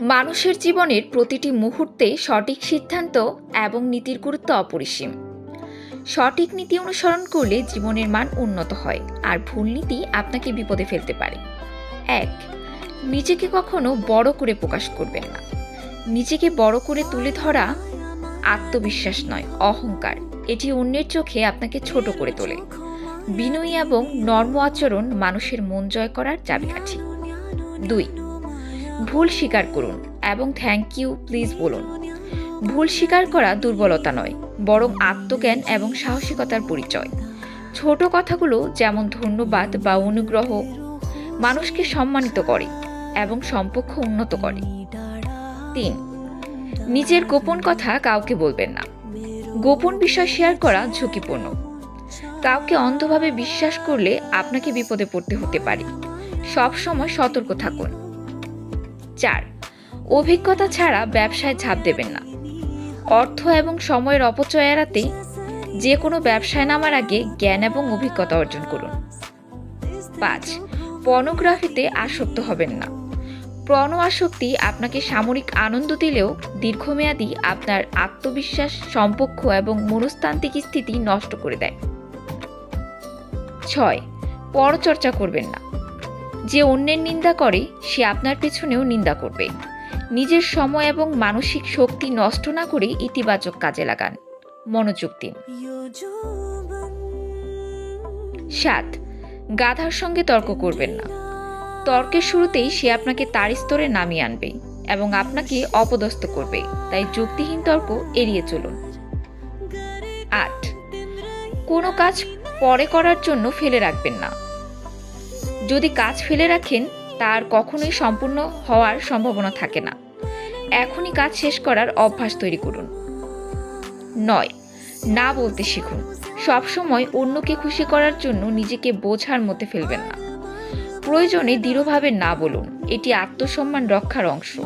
মানুষের জীবনের প্রতিটি মুহূর্তে সঠিক সিদ্ধান্ত এবং নীতির গুরুত্ব অপরিসীম। সঠিক নীতি অনুসরণ করলে জীবনের মান উন্নত হয়, আর ভুল নীতি আপনাকে বিপদে ফেলতে পারে। এক, নিজেকে কখনো বড় করে প্রকাশ করবেন না। নিজেকে বড় করে তুলে ধরা আত্মবিশ্বাস নয়, অহংকার। এটি অন্যের চোখে আপনাকে ছোট করে তোলে। বিনয়ী এবং নর্ম আচরণ মানুষের মন জয় করার চাবিকাঠি। দুই ভুল স্বীকার করুন এবং থ্যাংক ইউ প্লিজ বলুন। ভুল স্বীকার করা দুর্বলতা নয়, বরং আত্মজ্ঞান এবং সাহসিকতার পরিচয়। ছোট কথাগুলো যেমন ধন্যবাদ বা অনুগ্রহ মানুষকে সম্মানিত করে এবং সম্পর্ক উন্নত করে। তিন, নিজের গোপন কথা কাউকে বলবেন না। গোপন বিষয় শেয়ার করা ঝুঁকিপূর্ণ। কাউকে অন্ধভাবে বিশ্বাস করলে আপনাকে বিপদে পড়তে হতে পারে। সব সময় সতর্ক থাকুন। চার। অভিজ্ঞতা ছাড়া ব্যবসায় ঝাঁপ দেবেন না। অর্থ এবং সময়ের অপচয় এড়াতে যে কোনো ব্যবসায় নামার আগে জ্ঞান এবং অভিজ্ঞতা অর্জন করুন। পাঁচ, পর্নোগ্রাফিতে আসক্ত হবেন না। প্রণ আসক্তি আপনাকে সামরিক আনন্দ দিলেও দীর্ঘমেয়াদী আপনার আত্মবিশ্বাস সম্পক্ষ এবং মনস্তান্ত্রিক স্থিতি নষ্ট করে দেয়। ছয়, পরচর্চা করবেন না। যে অন্যের নিন্দা করে, সে আপনার পেছনেও নিন্দা করবে। নিজের সময় এবং মানসিক শক্তি নষ্ট না করে ইতিবাচক কাজে লাগান। মনোযোগ দিন। সাত, গাধার সঙ্গে তর্ক করবেন না। তর্কের শুরুতেই সে আপনাকে তার স্তরে নামিয়ে আনবে এবং আপনাকে অপদস্থ করবে। তাই যুক্তিহীন তর্ক এড়িয়ে চলুন। আট, কোনো কাজ পরে করার জন্য ফেলে রাখবেন না। যদি কাজ ফেলে রাখেন, তার কখনোই সম্পূর্ণ হওয়ার সম্ভাবনা থাকে না। এখনই কাজ শেষ করার অভ্যাস তৈরি করুন। নয়, না বলতে শিখুন। সবসময় অন্যকে খুশি করার জন্য নিজেকে বোঝার মধ্যে ফেলবেন না। প্রয়োজনে দৃঢ়ভাবে না বলুন। এটি আত্মসম্মান রক্ষার অংশ।